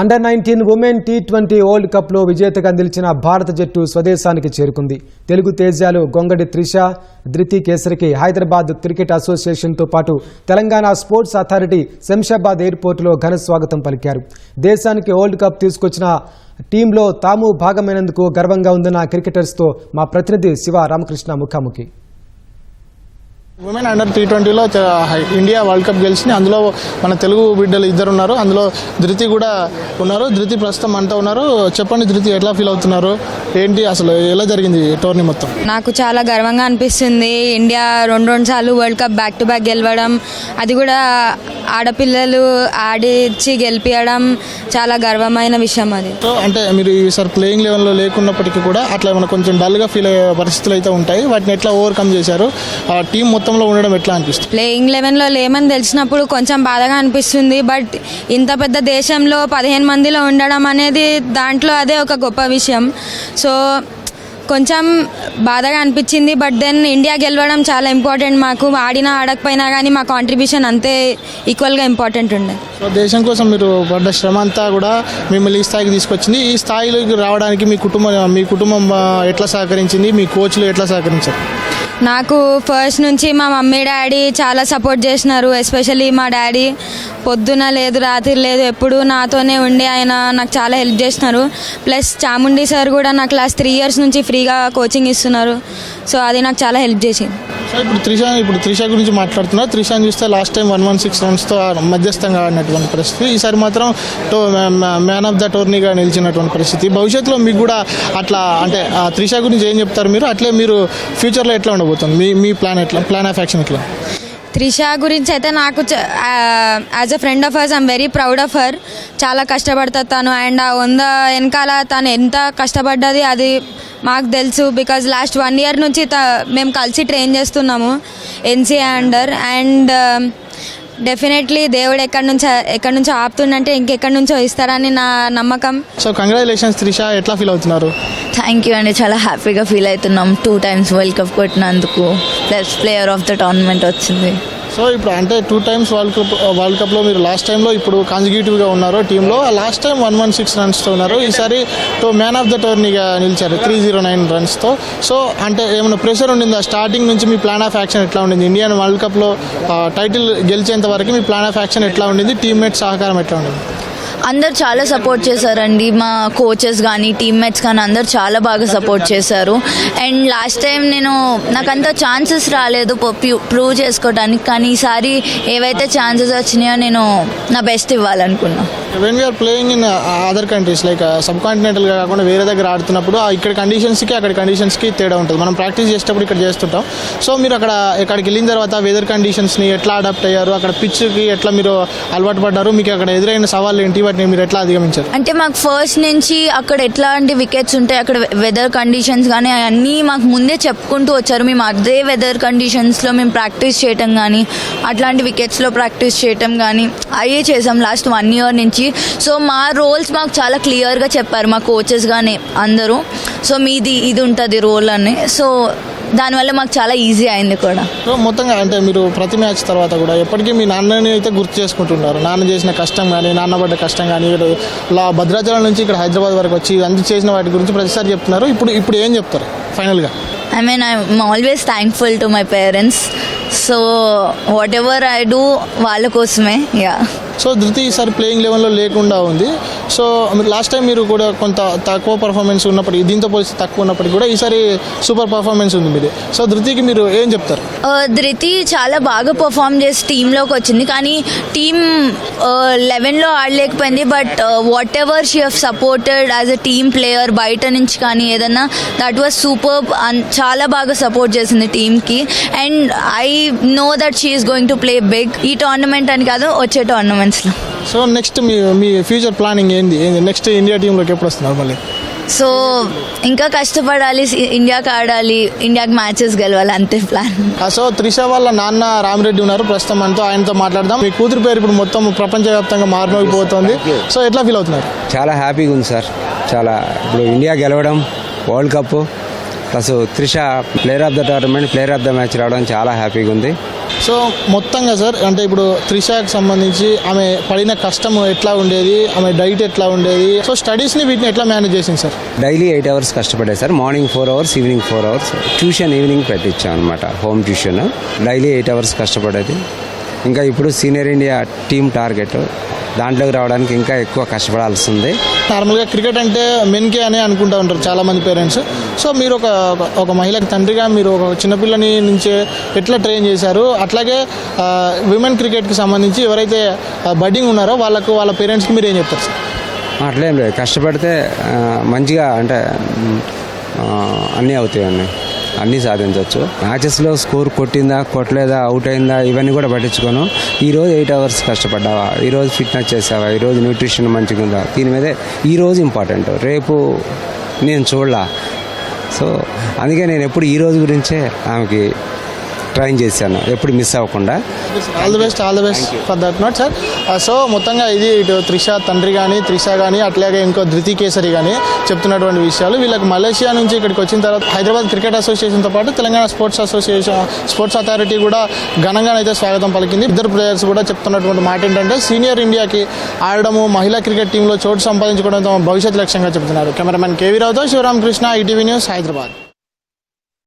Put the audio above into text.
Under nineteen women T twenty world కప్లో విజేతగా నిలిచిన భారత జట్టు స్వదేశానికి చేరుకుంది. తెలుగు తేజాలు గొంగడి త్రిష ధృతి కేసరికి హైదరాబాద్ క్రికెట్ అసోసియేషన్తో పాటు తెలంగాణ స్పోర్ట్స్ అథారిటీ శంషాబాద్ ఎయిర్పోర్టులో ఘన స్వాగతం పలికారు. దేశానికి వరల్డ్ కప్ తీసుకొచ్చిన టీంలో తాము భాగమైనందుకు గర్వంగా ఉందన్న క్రికెటర్స్తో మా ప్రతినిధి శివ రామకృష్ణ ముఖాముఖి. ఉమెన్ అండర్ టీ ట్వంటీలో ఇండియా వరల్డ్ కప్ గెలిచింది. అందులో మన తెలుగు బిడ్డలు ఇద్దరు ఉన్నారు. అందులో ధృతి కూడా ఉన్నారు. ధృతి ప్రస్తుతం అంతా ఉన్నారు. చెప్పండి ధృతి ఎట్లా ఫీల్ అవుతున్నారు? ఏంటి అసలు ఎలా జరిగింది టోర్నీ మొత్తం? నాకు చాలా గర్వంగా అనిపిస్తుంది. ఇండియా రెండు రెండు సార్లు world cup back to back గెలవడం. అది కూడా ఆడపిల్లలు ఆడిచ్చి గెలిపించడం చాలా గర్వమైన విషయం అది. అంటే మీరు ఈసారి ప్లేయింగ్ లెవెల్లో లేకున్నప్పటికీ కూడా అట్లా ఏమైనా కొంచెం డల్గా ఫీల్ అయ్యే పరిస్థితులు అయితే ఉంటాయి. వాటిని ఎట్లా ఓవర్కమ్ చేశారు? ఆ టీం మొత్తంలో ఉండడం ఎట్లా అనిపిస్తుంది? ప్లేయింగ్ లెవెన్లో లేమని తెలిసినప్పుడు కొంచెం బాధగా అనిపిస్తుంది బట్ ఇంత పెద్ద దేశంలో పదిహేను మందిలో ఉండడం అనేది దాంట్లో అదే ఒక గొప్ప విషయం. సో కొంచెం బాధగా అనిపించింది బట్ దెన్ ఇండియా గెలవడం చాలా ఇంపార్టెంట్ మాకు ఆడినా ఆడకపోయినా కానీ మా కాంట్రిబ్యూషన్ అంతే ఈక్వల్గా ఇంపార్టెంట్ ఉండే. సో దేశం కోసం మీరు పడ్డ శ్రమ అంతా కూడా మిమ్మల్ని ఈ స్థాయికి తీసుకొచ్చింది. ఈ స్థాయిలోకి రావడానికి మీ కుటుంబం మీ కుటుంబం ఎట్లా సహకరించింది? మీ కోచ్లు ఎట్లా సహకరించారు? నాకు ఫస్ట్ నుంచి మా మమ్మీ డాడీ చాలా సపోర్ట్ చేసినారు ఎస్పెషల్లీ మా డాడీ. పొద్దున లేదు రాత్రి లేదు ఎప్పుడు నాతోనే ఉండి ఆయన నాకు చాలా హెల్ప్ చేసినారు. ప్లస్ చాముండి సార్ కూడా నాకు క్లాస్ త్రీ ఇయర్స్ నుంచి ఫ్రీగా కోచింగ్ ఇస్తున్నారు. సో అది నాకు చాలా హెల్ప్ చేసింది. సో ఇప్పుడు త్రిష ఇప్పుడు త్రిష గురించి మాట్లాడుతున్నా. త్రిషా చూస్తే last time one one six రన్స్తో మధ్యస్థంగా ఆడినటువంటి పరిస్థితి. ఈసారి మాత్రం టో మ్యాన్ ఆఫ్ ద టోర్నీగా నిలిచినటువంటి పరిస్థితి. భవిష్యత్తులో మీకు కూడా అట్లా అంటే ఆ త్రిష గురించి ఏం చెప్తారు మీరు? అట్లే మీరు ఫ్యూచర్లో ఎట్లా ఉండబోతుంది? మీ మీ ప్లాన్ ఎట్లా ప్లాన్ ఆఫ్ యాక్షన్ ఎట్లా? త్రిష గురించి అయితే నాకు as a friend of hers I'm very proud of her చాలా కష్టపడుతుంది తను. అండ్ ఆ వంద వెనకాల తను ఎంత కష్టపడ్డది అది మాకు తెలుసు బికాజ్ లాస్ట్ వన్ ఇయర్ నుంచి త మేము కలిసి ట్రైన్ చేస్తున్నాము NCA under and um, definitely దేవుడు ఎక్కడి నుంచి ఎక్కడి నుంచో ఆపుతుండంటే ఇంకెక్కడి నుంచో ఇస్తారని నా నమ్మకం. సో కంగ్రాచులేషన్స్ త్రిష ఎట్లా ఫీల్ అవుతున్నారు? థ్యాంక్ యూ అండి. చాలా హ్యాపీగా ఫీల్ అవుతున్నాం. Two times world cup కొట్టినందుకు. Plus player of the tournament వచ్చింది. సో ఇప్పుడు అంటే two times world cup world కప్లో మీరు లాస్ట్ టైంలో ఇప్పుడు కాన్సిక్యూటివ్గా ఉన్నారు టీంలో last time one one six రన్స్తో ఉన్నారు. ఈసారి తో మ్యాన్ ఆఫ్ ద టోర్నీగా నిలిచారు త్రీ జీరో నైన్ రన్స్తో సో అంటే ఏమైనా ప్రెషర్ ఉండిందా? స్టార్టింగ్ నుంచి మీ ప్లాన్ ఆఫ్ యాక్షన్ ఎట్లా ఉండింది? ఇండియన్ వరల్డ్ కప్లో టైటిల్ గెలిచేంత వరకు మీ ప్లాన్ ఆఫ్ యాక్షన్ ఎట్లా ఉండింది? టీమ్మేట్ సహకారం ఎట్లా ఉండింది? అందరు చాలా సపోర్ట్ చేశారండి. మా కోచెస్ కానీ టీమ్మేట్స్ కానీ అందరు చాలా బాగా సపోర్ట్ చేశారు. అండ్ లాస్ట్ టైం నేను నాకు అంత ఛాన్సెస్ రాలేదు ప్రూవ్ చేసుకోవడానికి కానీ ఈసారి ఏవైతే ఛాన్సెస్ వచ్చినాయో నేను నా best ఇవ్వాలనుకున్నా. When we're playing in other countries like sub కాంటినెంటల్గా కాకుండా వేరే దగ్గర ఆడుతున్నప్పుడు ఆ ఇక్కడ కండిషన్స్కి అక్కడ కండిషన్స్కి తేడా ఉంటుంది. మనం ప్రాక్టీస్ చేసేటప్పుడు ఇక్కడ చేస్తుంటాం. సో మీరు అక్కడ ఇక్కడికి వెళ్ళిన తర్వాత వెదర్ కండిషన్స్ని ఎట్లా అడాప్ట్ అయ్యారు? అక్కడ పిచ్కి ఎట్లా మీరు అలవాటు పడ్డారు? మీకు అక్కడ ఎదురైన సవాళ్ళు ఏంటి? వాటిని మీరు ఎట్లా అధిగమించారు? అంటే మాకు ఫస్ట్ నుంచి అక్కడ ఎట్లాంటి వికెట్స్ ఉంటాయి అక్కడ వెదర్ కండిషన్స్ కానీ అవన్నీ మాకు ముందే చెప్పుకుంటూ వచ్చారు. మేము అదే వెదర్ కండిషన్స్లో మేము ప్రాక్టీస్ చేయటం కానీ అట్లాంటి వికెట్స్లో ప్రాక్టీస్ చేయటం కానీ అయ్యే చేసాం లాస్ట్ వన్ ఇయర్ నుంచి. సో మా రోల్స్ మాకు చాలా క్లియర్గా చెప్పారు మా కోచెస్ కానీ అందరూ. సో మీది ఇది ఉంటుంది రోల్ అని. సో దానివల్ల మాకు చాలా ఈజీ అయింది కూడా. సో మొత్తంగా అంటే మీరు ప్రతి మ్యాచ్ తర్వాత కూడా ఎప్పటికీ మీ నాన్నని అయితే గుర్తు చేసుకుంటున్నారు నాన్న చేసిన కష్టం కానీ నాన్న పడ్డ కష్టం కానీ ఇక్కడ ఇలా భద్రాచలం నుంచి ఇక్కడ హైదరాబాద్ వరకు వచ్చి అంత చేసిన వాటి గురించి ప్రతిసారి చెప్తున్నారు. ఇప్పుడు ఇప్పుడు ఏం చెప్తారు? ఫైనల్గా. I mean I'm always thankful to my parents so whatever I do వాళ్ళ కోసమే. యా సో ధృతి ఈసారి ప్లేయింగ్ లెవెన్లో లేకుండా ఉంది. సో లాస్ట్ టైం మీరు కూడా కొంత తక్కువ పర్ఫార్మెన్స్ ఉన్నప్పటికీ దీంతో పోలిస్తే తక్కువ ఉన్నప్పటికీ కూడా ఈసారి సూపర్ పర్ఫార్మెన్స్ ఉంది మీది. సో ధృతికి మీరు ఏం చెప్తారు? ధృతి చాలా బాగా పర్ఫామ్ చేసి టీంలోకి వచ్చింది. కానీ టీం లెవెన్లో ఆడలేకపోయింది. But whatever she have supported as a team player బయట నుంచి కానీ ఏదన్నా దట్ వాజ్ సూపర్ చాలా బాగా సపోర్ట్ చేసింది టీంకి and I know that she is going to play big ఈ టోర్నమెంట్ అని కాదు వచ్చే టోర్నమెంట్ టోర్నమెంట్స్లో సో నెక్స్ట్ మీ మీ ఫ్యూచర్ ప్లానింగ్ ఏంది? నెక్స్ట్ ఇండియా టీంలోకి ఎప్పుడు వస్తున్నారు మళ్ళీ? సో ఇంకా కష్టపడాలి ఇండియాకి ఆడాలి ఇండియాకి మ్యాచెస్ గెలవాలి అంతే ప్లాన్. సో త్రిష వాళ్ళ నాన్న రామిరెడ్డి ఉన్నారు. ప్రస్తుతం మనతో ఆయనతో మాట్లాడదాం. మీ కూతురు పేరు ఇప్పుడు మొత్తం ప్రపంచవ్యాప్తంగా మారిపోతుంది సో ఎట్లా ఫీల్ అవుతున్నారు? చాలా హ్యాపీగా ఉంది సార్. చాలా ఇప్పుడు ఇండియా గెలవడం world cup plus Trisha player of the tournament player of the match రావడం చాలా హ్యాపీగా ఉంది. సో మొత్తంగా సార్ అంటే ఇప్పుడు త్రిషాకి సంబంధించి ఆమె పడిన కష్టం ఎట్లా ఉండేది ఆమె డైట్ ఎట్లా ఉండేది సో స్టడీస్ని వీటిని ఎట్లా మేనేజ్ చేసింది సార్? డైలీ ఎయిట్ అవర్స్ కష్టపడే sir. Morning four hours evening four hours. Tuition evening పెట్టించాం అనమాట home tuition. Daily eight hours కష్టపడేది ఇంకా ఇప్పుడు సీనియర్ ఇండియా టీమ్ టార్గెట్. దాంట్లోకి రావడానికి ఇంకా ఎక్కువ కష్టపడాల్సి ఉంది. నార్మల్గా క్రికెట్ అంటే మెన్కే అని అనుకుంటూ ఉంటారు చాలామంది పేరెంట్స్. సో మీరు ఒక ఒక- మహిళకి తండ్రిగా మీరు ఒక చిన్నపిల్లని నుంచి ఎట్లా ట్రైన్ చేశారు? అట్లాగే విమెన్ క్రికెట్కి సంబంధించి ఎవరైతే బడ్డింగ్ ఉన్నారో వాళ్ళకు వాళ్ళ పేరెంట్స్కి మీరు ఏం చెప్తారు సార్? అట్లేం లేదు. కష్టపడితే మంచిగా అంటే అన్నీ అవుతాయి అన్నీ. అన్నీ సాధించవచ్చు మ్యాచెస్లో స్కోర్ కొట్టిందా కొట్టలేదా అవుట్ అయిందా ఇవన్నీ కూడా పట్టించుకోను. ఈరోజు ఎయిట్ అవర్స్ కష్టపడ్డావా? ఈరోజు ఫిట్నెస్ చేసావా ఈరోజు న్యూట్రిషన్ మంచిగా ఉందా? దీని మీదే ఈరోజు ఇంపార్టెంట్. రేపు నేను చూడలా. సో అందుకే నేను ఎప్పుడు ఈ రోజు గురించే ఆమెకి ట్రైన్ చేశాను. ఎప్పుడు మిస్ అవ్వకుండా. All the best all the best for that not sir so మొత్తంగా ఇది ఇటు త్రిష తండ్రి కానీ త్రిష కానీ అట్లాగే ఇంకో ధృతి కేసరి కానీ చెప్తున్నటువంటి విషయాలు. వీళ్ళకి మలేషియా నుంచి ఇక్కడికి వచ్చిన తర్వాత హైదరాబాద్ క్రికెట్ అసోసియేషన్తో పాటు Telangana sports association sports authority కూడా ఘనంగా అయితే స్వాగతం పలికింది. ఇద్దరు ప్లేయర్స్ కూడా చెప్తున్నటువంటి మాట ఏంటంటే సీనియర్ ఇండియాకి ఆడడము మహిళా క్రికెట్ టీంలో చోటు సంపాదించుకోవడం తమ భవిష్యత్ లక్ష్యంగా చెబుతున్నారు కెమెరామెన్ కేవీ రావుతో శివరామకృష్ణ ఈటీవీ న్యూస్ హైదరాబాద్.